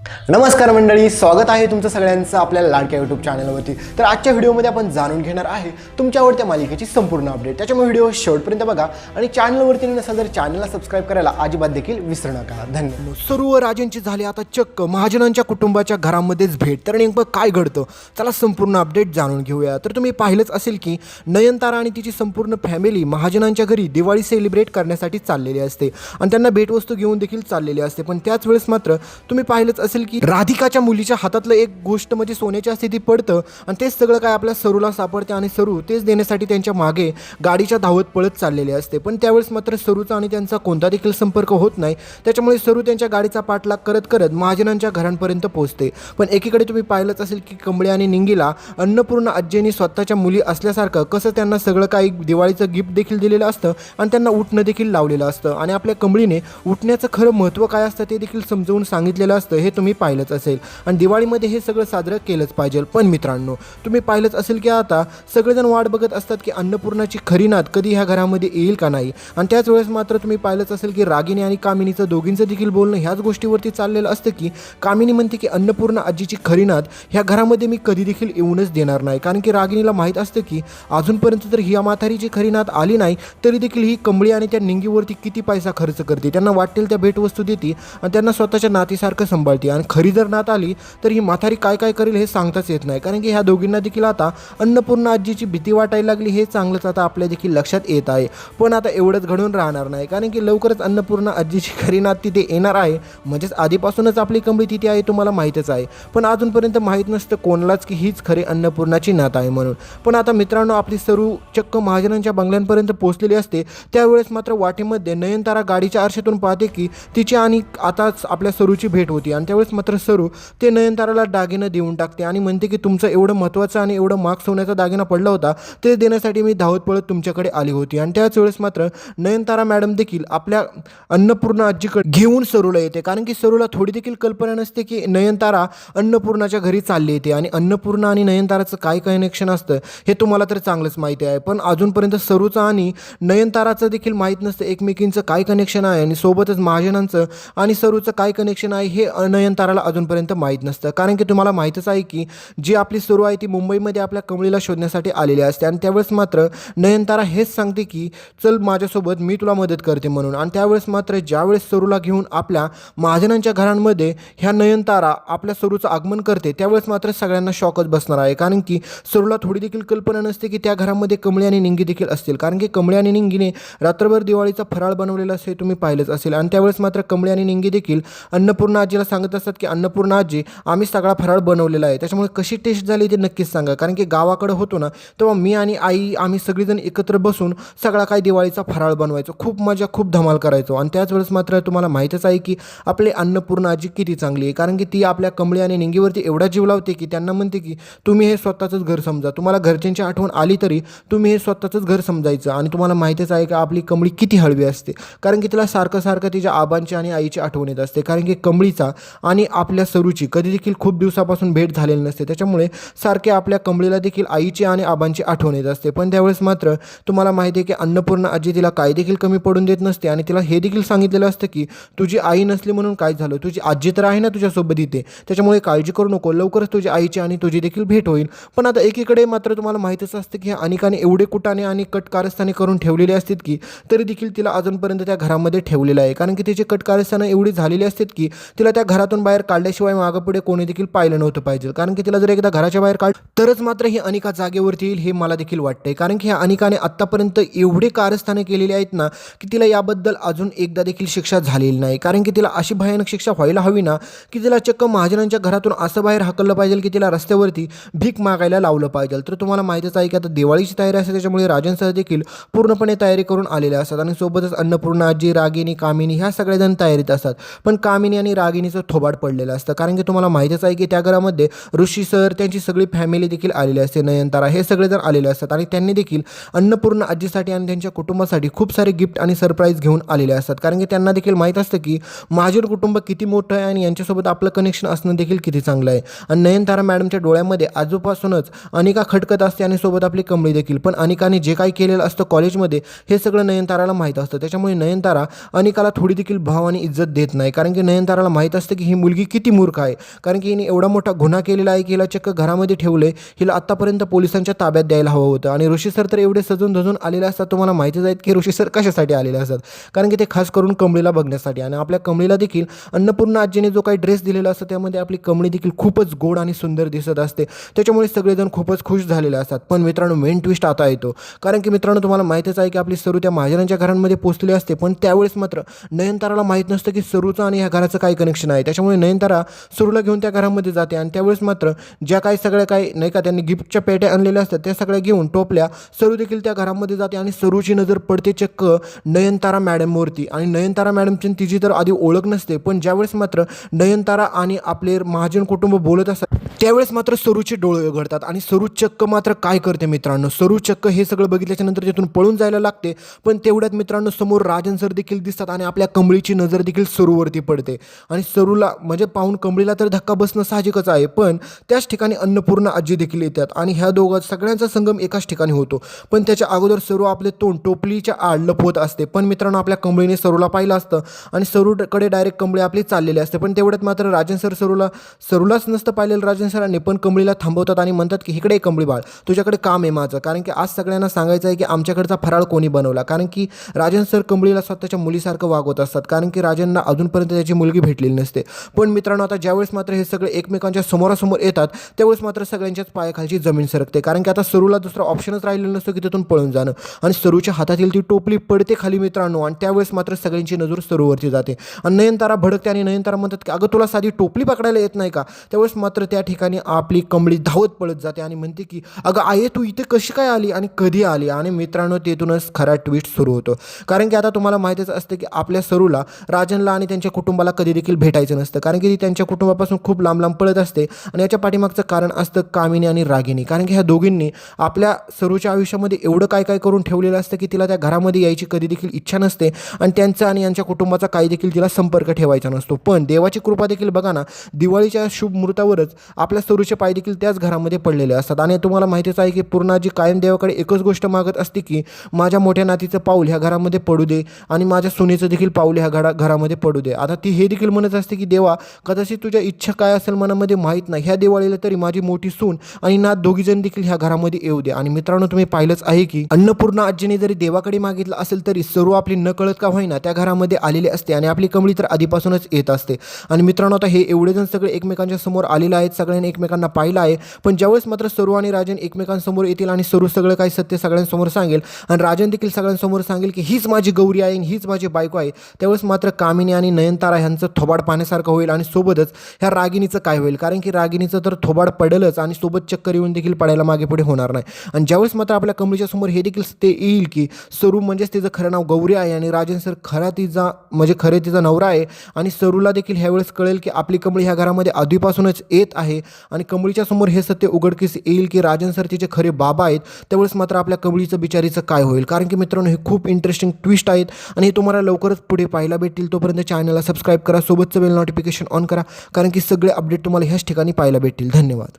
नमस्कार मंडळी स्वागत आहे तुमचं सगळ्यांचं आपल्या लाडक्या यूट्यूब चॅनलवरती तर आजच्या व्हिडिओमध्ये आपण जाणून घेणार आहे तुमच्या आवडत्या मालिकेची संपूर्ण अपडेट त्याच्यामुळे व्हिडिओ शेवटपर्यंत बघा आणि चॅनलवरती नसेल तर चॅनलला सबस्क्राईब करायला अजिबात देखील विसरू नका. धन्यवाद. सर्व राजांची झाली आता चक्क. महाजनांच्या कुटुंबाच्या घरामध्येच भेट. तर नेमकं काय घडतं? चला संपूर्ण अपडेट जाणून घेऊया. तर तुम्ही पाहिलंच असेल की नयनतारा आणि तिची संपूर्ण फॅमिली महाजनांच्या घरी दिवाळी सेलिब्रेट करण्यासाठी चाललेली असते. आणि त्यांना भेटवस्तू घेऊन देखील चाललेली असते. पण त्याच वेळेस मात्र तुम्ही पाहिलंच असेल की राधिकाच्या मुलीच्या हातातलं एक गोष्ट म्हणजे सोन्याच्या स्थिती पडतं आणि तेच सगळं काय आपल्या सरूला सापडते आणि सरू तेच देण्यासाठी त्यांच्या मागे गाडीच्या धावत पळत चाललेले असते. पण त्यावेळेस मात्र सरूचा आणि त्यांचा कोणता देखील संपर्क होत नाही. त्याच्यामुळे सरू त्यांच्या गाडीचा पाठलाग करत करत महाजनांच्या घरांपर्यंत पोहोचते. पण एकीकडे तुम्ही पाहिलंच असेल की कंबळे आणि निंगीला अन्नपूर्ण आजीनी स्वतःच्या मुली असल्यासारखं कसं त्यांना सगळं काही दिवाळीचं गिफ्ट देखील दिलेलं असतं आणि त्यांना उठणं देखील लावलेलं असतं. आणि आपल्या कंबळीने उठण्याचं खरं महत्त्व काय असतं ते देखील समजवून सांगितलेलं असतं. हे तुम्ही पाहिलंच असेल. आणि दिवाळीमध्ये हे सगळं साजरं केलंच पाहिजे. पण मित्रांनो तुम्ही पाहिलंच असेल की आता सगळेजण वाट बघत असतात की अन्नपूर्णाची खरी नात कधी ह्या घरामध्ये येईल का नाही. आणि त्याच वेळेस मात्र तुम्ही पाहिलंच असेल की रागिनी आणि कामिनीचं दोघींचं देखील बोलणं ह्याच गोष्टीवरती चाललेलं असतं की कामिनी म्हणते की अन्नपूर्ण आजीची खरी नात ह्या घरामध्ये मी कधी देखील येऊनच देणार नाही. कारण की रागिनीला माहीत असतं की अजूनपर्यंत जर ही म्हातारीची खरी नात आली नाही तरी देखील ही कंबळी आणि त्या निंगीवरती किती पैसा खर्च करते. त्यांना वाटेल त्या भेटवस्तू देते आणि त्यांना स्वतःच्या नातीसारखं सांभाळते. आणि खरी जर नात आली तर ही म्हातारी काय काय करेल हे सांगताच येत नाही. कारण की ह्या दोघींना देखील आता अन्नपूर्ण आजीची भीती वाटायला लागली हे चांगलंच आता आपल्या देखील लक्षात येत आहे. पण आता एवढंच घडून राहणार नाही. कारण की लवकरच अन्नपूर्ण आजीची खरी नात तिथे येणार आहे. म्हणजेच आधीपासूनच आपली कंबळी तिथे आहे तुम्हाला माहीतच आहे. पण अजूनपर्यंत माहीत नसतं कोणालाच की हीच खरी अन्नपूर्णाची नात आहे म्हणून. पण आता मित्रांनो आपली सरू चक्क महाजनांच्या बंगल्यांपर्यंत पोहोचलेली असते. त्यावेळेस मात्र वाटेमध्ये नयनतारा गाडीच्या आरशातून पाहते की तिची आणि आताच आपल्या सरूची भेट होती. आणि त्यावेळेस मात्र सरू ते नयनताराला दागिनं देऊन टाकते आणि म्हणते की तुमचं एवढं महत्त्वाचं आणि एवढं मार्क्स होण्याचा दागिना पडला होता ते देण्यासाठी मी धावत पळत तुमच्याकडे आली होती. आणि त्याच वेळेस मात्र नयनतारा मॅडम देखील आपल्या अन्नपूर्ण आजीकडे घेऊन सरूला येते. कारण की सरूला थोडी देखील कल्पना नसते की नयनतारा अन्नपूर्णाच्या घरी चालली येते. आणि अन्नपूर्णा आणि नयनताराचं काय कनेक्शन असतं हे तुम्हाला तर चांगलंच माहिती आहे. पण अजूनपर्यंत सरूचं आणि नयनताराचं देखील माहीत नसतं एकमेकींचं काय कनेक्शन आहे आणि सोबतच महाजनांचं आणि सरूचं काय कनेक्शन आहे हे नयन ताराला अजूनपर्यंत माहीत नसतं. कारण की तुम्हाला माहीतच आहे की जी आपली सुरू आहे ती मुंबईमध्ये आपल्या कमळीला शोधण्यासाठी आलेली असते. आणि त्यावेळेस मात्र नयनतारा हेच सांगते की चल माझ्यासोबत मी तुला मदत करते म्हणून. आणि त्यावेळेस मात्र ज्यावेळेस सरूला घेऊन आपल्या महाजनांच्या घरांमध्ये ह्या नयनतारा आपल्या सरूचं आगमन करते त्यावेळेस मात्र सगळ्यांना शॉकच बसणार आहे. कारण की सरूला थोडी देखील कल्पना नसते की त्या घरामध्ये कमळी आणि निंगी देखील असतील. कारण की कमळी आणि निंगीने रात्रभर दिवाळीचा फराळ बनवलेला असे तुम्ही पाहिलंच असेल. आणि त्यावेळेस मात्र कमळी आणि निंगी देखील अन्नपूर्णा आजीला सांगत असतात की अन्नपूर्णा आजी आम्ही सगळा फराळ बनवलेला आहे. त्याच्यामुळे कशी टेस्ट झाली ते नक्कीच सांगा. कारण की गावाकडं होतो ना तेव्हा मी आणि आई आम्ही सगळेजण एकत्र बसून सगळा काय दिवाळीचा फराळ बनवायचो. खूप मजा खूप धमाल करायचो. आणि त्याच वेळेस मात्र तुम्हाला माहीतच आहे की आपले अन्नपूर्णा आजी किती चांगली आहे. कारण की ती आपल्या कमळी आणि निंगीवरती एवढा जीव लावते की त्यांना म्हणते की तुम्ही हे स्वतःचंच घर समजा. तुम्हाला घरच्यांची आठवण आली तरी तुम्ही हे स्वतःचंच घर समजायचं. आणि तुम्हाला माहितीच आहे का आपली कमळी किती हळवी असते. कारण की तिला सारखं सारखं तिच्या आबांची आणि आईची आठवण येत असते. कारण की कमळीचा आणि आपल्या सरूची कधी देखील खूप दिवसापासून भेट झालेली नसते. त्याच्यामुळे सारखे आपल्या कमळीला देखील आईची आणि आबांची आठवण येत असते. पण त्यावेळेस मात्र तुम्हाला माहिती आहे की अन्नपूर्ण आजी तिला काय देखील कमी पडून देत नसते आणि तिला हे देखील सांगितलेलं असतं की तुझी आई नसली म्हणून काय झालं? तुझी आजी तर आहे ना तुझ्यासोबत इथे. त्याच्यामुळे काळजी करू नको. लवकरच तुझी आईची आणि तुझी देखील भेट होईल. पण आता एकीकडे मात्र तुम्हाला माहीतच असतं की ह्या अनेकाने एवढे कुटाने आणि कट कारस्थाने करून ठेवलेले असतात की तरी देखील तिला अजूनपर्यंत त्या घरामध्ये ठेवलेलं आहे. कारण की तिची कटकारस्थानं एवढी झालेली असतात की तिला त्या घरात घरातून बाहेर काढल्याशिवाय मागं पुढे कोणी देखील पाहिलं नव्हतं पाहिजे. कारण की तिला जर एकदा घराच्या बाहेर काढ तरच मात्र ही अनिका जागेवरती येईल हे मला देखील वाटतंय. कारण की ह्या अनिकाने आत्तापर्यंत एवढे कारस्थाने केलेली आहेत ना की तिला याबद्दल अजून एकदा देखील शिक्षा झालेली नाही. कारण की तिला अशी भयानक शिक्षा व्हायला हवी ना की तिला चक्क महाजनांच्या घरातून असं बाहेर हाकललं पाहिजे की तिला रस्त्यावरती भीक मागायला लावलं पाहिजे. तर तुम्हाला माहितीच आहे की आता दिवाळीची तयारी असते त्याच्यामुळे राजांसह देखील पूर्णपणे तयारी करून आलेले असतात. आणि सोबतच अन्नपूर्णा आजी रागिनी कामिनी ह्या सगळेजण तयारीत असतात. पण कामिनी आणि रागिनीचं थोबाड पडलेलं असतं. कारण की तुम्हाला माहितीच आहे की त्या घरामध्ये ऋषी सर त्यांची सगळी फॅमिली देखील आलेली असते. नयनतारा हे सगळेजण आलेले असतात. आणि त्यांनी देखील अन्नपूर्ण आजीसाठी आणि त्यांच्या कुटुंबासाठी खूप सारे गिफ्ट आणि सरप्राईज घेऊन आलेले असतात. कारण की त्यांना देखील माहीत असतं की महाजन कुटुंब किती मोठं आहे आणि यांच्यासोबत आपलं कनेक्शन असणं देखील किती चांगलं आहे. आणि नयनतारा मॅडमच्या डोळ्यामध्ये आजूपासूनच अनिका खटकत असते आणि सोबत आपली कमळी देखील. पण अनिकाने जे काही केलेलं असतं कॉलेजमध्ये हे सगळं नयनताराला माहीत असतं. त्याच्यामुळे नयनतारा अनिकाला थोडी देखील भाव आणि इज्जत देत नाही. कारण की नयनताराला माहीत असतं की ही मुलगी किती मूर्ख आहे? कारण की हिने एवढा मोठा गुन्हा केलेला आहे की हिला चक्क घरामध्ये ठेवले हिला आत्तापर्यंत पोलिसांच्या ताब्यात द्यायला हवं होतं. आणि ऋषी सर तर एवढे सजून धजून आलेले असतात तुम्हाला माहितीच आहेत की ऋषी सर कशासाठी आलेले असतात? कारण की ते खास करून कमळीला बघण्यासाठी. आणि आपल्या कमळीला देखील अन्नपूर्णा आजीने जो काही ड्रेस दिलेला असतो त्यामध्ये आपली कमळी देखील खूपच गोड आणि सुंदर दिसत असते. त्याच्यामुळे सगळेजण खूपच खुश झालेले असतात. पण मित्रांनो मेन ट्विस्ट आता येतो. कारण की मित्रांनो तुम्हाला माहितीच आहे की आपली सरू त्या महाजनांच्या घरांमध्ये पोहोचलेली असते पण त्यावेळेस मात्र नयनताराला माहीत नसतं की सरूचं आणि ह्या घराचं काय कनेक्शन आहे. त्याच्यामुळे नयनतारा सरूला घेऊन त्या घरामध्ये जाते आणि त्यावेळेस मात्र ज्या काही सगळ्या काही नाही का त्यांनी गिफ्टच्या पेट्या आणलेल्या असतात त्या सगळ्या घेऊन टोपल्या सरू देखील त्या घरामध्ये जाते आणि सरूची नजर पडते चक्क नयनतारा मॅडमवरती. आणि नयनतारा मॅडमची आणि तिची तर आधी ओळख नसते पण ज्यावेळेस मात्र नयनतारा आणि आपले महाजन कुटुंब बोलत असतात त्यावेळेस मात्र सरूचे डोळे उघडतात. आणि सरू चक्क मात्र काय करते मित्रांनो? सरू चक्क हे सगळं बघितल्याच्या नंतर तिथून पळून जायला लागते पण तेवढ्यात मित्रांनो समोर राजन सर देखील दिसतात आणि आपल्या कमळीची नजर देखील सरूवरती पडते. आणि सरूला म्हणजे पाहून कंबळीला तर धक्का बसणं साहजिकच आहे पण त्याच ठिकाणी अन्नपूर्णा आजी देखील येतात आणि ह्या दोघात सगळ्यांचा संगम एकाच ठिकाणी होतो. पण त्याच्या अगोदर सरू आपले तोंड टोपलीच्या आड लपवत असते. पण मित्रांनो आपल्या कंबळीने सरूला पाहिलं असतं आणि सरूकडे डायरेक्ट कंबळी आपली चाललेली असते. पण तेवढ्यात मात्र राजन सर सरूला सरूलाच नसतं पाहिलेलं राजन सरांनी पण कंबळीला थांबवतात आणि म्हणतात की इकडे कंबळी बाळ तुझ्याकडे काम आहे माझं. कारण की आज सगळ्यांना सांगायचं आहे की आमच्याकडचा फराळ कोणी बनवला? कारण की राजन सर कंबळीला स्वतःच्या मुलीसारखं वागवत असतात. कारण की राजनना अजूनपर्यंत त्याची मुलगी भेटलेली नसते. पण मित्रांनो आता ज्यावेळेस मात्र हे सगळे एकमेकांच्या समोरासमोर येतात त्यावेळेस मात्र सगळ्यांच्याच पायाखालची जमीन सरकते. कारण की आता सरूला दुसरा ऑप्शनच राहिलेला नसतो की तिथून पळून जाणं. आणि सरूच्या हातातील ती टोपली पडते खाली मित्रांनो आणि त्यावेळेस मात्र सगळ्यांची नजर सरूवरती जाते. आणि नयनतारा भडकते आणि नयनतारा म्हणतात की अगं तुला साधी टोपली पकडायला येत नाही का? त्यावेळेस मात्र त्या ठिकाणी आपली कमळी धावत पळत जाते आणि म्हणते की अगं आहे तू इथे कशी काय आली आणि कधी आली? आणि मित्रांनो तेथूनच खरा ट्विट सुरू होतो. कारण की आता तुम्हाला माहितीच असतं की आपल्या सरूला राजनला आणि त्यांच्या कुटुंबाला कधी देखील भेटायचं नसतं. कारण की ती त्यांच्या कुटुंबापासून खूप लांब लांब पळत असते आणि याच्या पाठीमागचं कारण असतं कामिनी आणि रागिनी. कारण की ह्या दोघींनी आपल्या सरूच्या आयुष्यामध्ये एवढं काय काय करून ठेवलेलं असतं की तिला त्या घरामध्ये यायची कधी देखील इच्छा नसते आणि त्यांचा आणि यांच्या कुटुंबाचा काही देखील तिला संपर्क ठेवायचा नसतो. पण देवाची कृपा देखील बघा ना दिवाळीच्या शुभ मुहूर्तावरच आपल्या सरूचे पाय देखील त्याच घरामध्ये पडलेले असतात. आणि तुम्हाला माहितीच आहे की पूर्णाजी कायम देवाकडे एकच गोष्ट मागत असते की माझ्या मोठ्या नातीचं पाऊल ह्या घरामध्ये पडू दे आणि माझ्या सुनेचं देखील पाऊल ह्या घरा घरामध्ये पडू दे. आता ती हे देखील म्हणत असते की देव कदाचित तुझ्या इच्छा काय असेल मनामध्ये माहीत नाही. ह्या दिवाळीला तरी माझी मोठी सून आणि नात दोघीजण देखील ह्या घरामध्ये येऊ दे. आणि मित्रांनो तुम्ही पाहिलंच आहे की अन्नपूर्णा आजीने जरी देवाकडे मागितलं असेल तरी सर्व आपली न कळत का होईना त्या घरामध्ये आलेली असते आणि आपली कमळी तर आधीपासूनच येत असते. आणि मित्रांनो आता हे एवढे जण सगळे एकमेकांच्या समोर आलेले आहेत सगळ्यांनी एकमेकांना पाहिलं आहे. पण ज्यावेळेस मात्र सरू आणि राजन एकमेकांसमोर येतील आणि सरू सगळं काही सत्य सगळ्यांसमोर सांगेल आणि राजन देखील सगळ्यांसमोर सांगेल की हीच माझी गौरी आहे आणि हीच माझी बायको आहे त्यावेळेस मात्र कामिनी आणि नयनतारा ह्यांचं थोबाड होईल आणि सोबतच ह्या रागिणीचं काय होईल? कारण की रागिणीचं तर थोबाड पडेलच आणि सोबत चक्कर येऊन देखील पडायला मागे पुढे होणार नाही. आणि ज्यावेळेस मात्र आपल्या कमळीच्या समोर हे देखील ते येईल की सरू म्हणजेच तिचं खरं नाव गौरी आहे आणि राजन सर खरा तिचा म्हणजे खरे तिचा नवरा आहे आणि सरूला देखील ह्यावेळेस कळेल की आपली कमळी ह्या घरामध्ये आधीपासूनच येत आहे आणि कमळीच्या समोर हे सत्य उघडकीस येईल की राजन सर तिचे खरे बाबा आहेत त्यावेळेस मात्र आपल्या कमळीचं बिचारीचं काय होईल? कारण की मित्रांनो हे खूप इंटरेस्टिंग ट्विस्ट आहेत आणि हे तुम्हाला लवकरच पुढे पाहायला भेटतील. तोपर्यंत चॅनलला सबस्क्राईब करा. सोबतचं बेल नोटिफिकेशन ऑन करा कारण की सगळे अपडेट तुम्हाला ह्याच ठिकाणी पाहायला भेटतील. धन्यवाद.